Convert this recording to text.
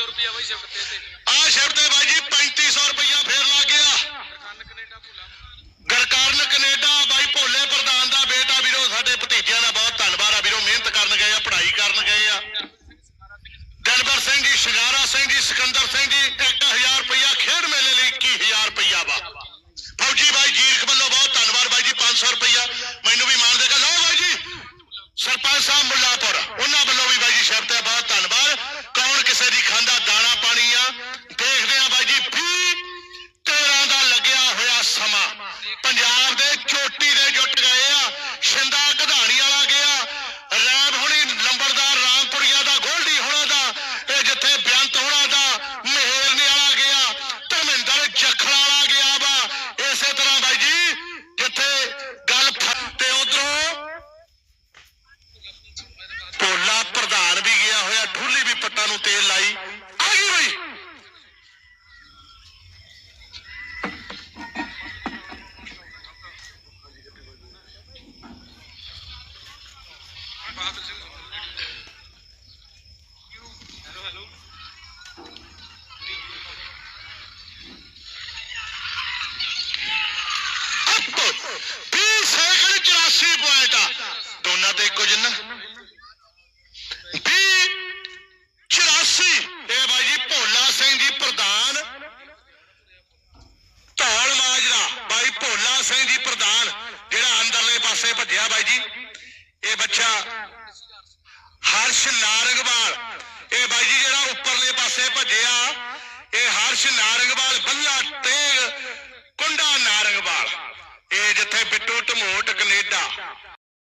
3500 ਰੁਪਿਆ ਬਾਈ ਸ਼ਿਫਟ ਤੇ ਆ ਸ਼ਿਫਟ ਤੇ ਬਾਈ ਜੀ 3500 ਰੁਪਇਆ ਫੇਰ ਲੱਗ ਗਿਆ। ਕੰਨ ਕੈਨੇਡਾ ਭੁੱਲਾ। ਗਰਕਾਰਨ ਕੈਨੇਡਾ ਬਾਈ ਭੋਲੇ ਪ੍ਰਧਾਨ ਦਾ ਬੇਟਾ ਵੀਰੋ ਸਾਡੇ ਭਤੀਜਿਆਂ ਦਾ ਬਹੁਤ ਧੰਨਵਾਦ ਆ ਵੀਰੋ ਮਿਹਨਤ ਕਰਨ ਗਏ ਆ ਪੜ੍ਹਾਈ ਕਰਨ ਗਏ ਆ। ਦਲਬਰ ਸਿੰਘ ਜੀ ਸ਼ਿੰਗਾਰਾ ਸਿੰਘ ਜੀ ਸਿਕੰਦਰ ਸਿੰਘ ਜੀ 1000 ਰੁਪਇਆ ਖੇਡ ਮੇਲੇ ਲਈ 21000 ਰੁਪਇਆ ਵਾ। ਫੌਜੀ ਬਾਈ ਜੀਰਖ ਵੱਲੋਂ ਬਹੁਤ ਧੰਨਵਾਦ ਬਾਈ ਜੀ 500 ਰੁਪਇਆ ਮੈਨੂੰ ਵੀ ਮਾਣ ਦੇਗਾ ਲਓ ਬਾਈ ਜੀ ਸਰਪੰਚ ਸਾਹਿਬ ਮੁੱਲਾਪੁਰ ਉਹਨਾਂ ਵੱਲੋਂ ਵੀ ਬਾਈ ਜੀ ਸ਼ਬਦ ਹੈ ਬਹੁਤ ਧੰਨਵਾਦ ਕੌਣ ਕਿਸੇ ਦੀ ਖਾਂਦਾ ਦਾਣਾ ਪਾਣੀ ਆ ਦੇਖਦੇ ਆ ਬਾਈ ਜੀ 20 13 ਦਾ ਲੱਗਿਆ ਹੋਇਆ ਸਮਾਂ ਪੰਜਾਬ ਦੇ ਚੋਟੀ ਦੇ ਜੁੱਟ ਗਏ ਆ, ਸ਼ਿੰਦਾ ਗਧਾਣੀ ਵਾਲਾ ਗਿਆ, ਰੈਬ ਹੁਣੀ ਲੰਬੜਦਾਰ ਰਾਮਪੁਰੀਆ ਦਾ, ਗੋਲਡੀ ਹੋਣਾ ਦਾ, ਇਹ ਜਿੱਥੇ ਬੇਅੰਤ ਹੋਣਾ ਦਾ ਮਹਿਰਨੇ ਵਾਲਾ ਗਿਆ, ਧਰਮਿੰਦਰ ਜਖੜ ਵਾਲਾ ਗਿਆ ਵਾ। ਇਸੇ ਤਰ੍ਹਾਂ ਬਾਈ ਜੀ, ਜਿੱਥੇ ਗੱਲ ਫ- ਤੇ ਉਧਰੋਂ ਭੋਲਾ ਪ੍ਰਧਾਨ ਵੀ ਗਿਆ ਹੋਇਆ, ਠੁੱਲੀ ਵੀ ਪੱਟਾਂ ਨੂੰ ਤੇਲ ਲਾਈ। ਸਿੰਘ ਜੀ ਪ੍ਰਧਾਨ ਜਿਹੜਾ ਅੰਦਰਲੇ ਪਾਸੇ ਭੱਜਿਆ ਬਾਈ ਜੀ ਇਹ ਬੱਚਾ ਹਰਸ਼ ਨਾਰੰਗਵਾਲ, ਇਹ ਬਾਈ ਜੀ ਜਿਹੜਾ ਉੱਪਰਲੇ ਪਾਸੇ ਭੱਜਿਆ, ਇਹ ਹਰਸ਼ ਨਾਰੰਗਵਾਲ, ਬੱਲਾ ਤੇਗ, ਕੁੰਡਾ ਨਾਰੰਗਵਾਲ। ਇਹ ਜਿੱਥੇ ਬਿੱਟੂ ਢਮੋਟ ਕੈਨੇਡਾ।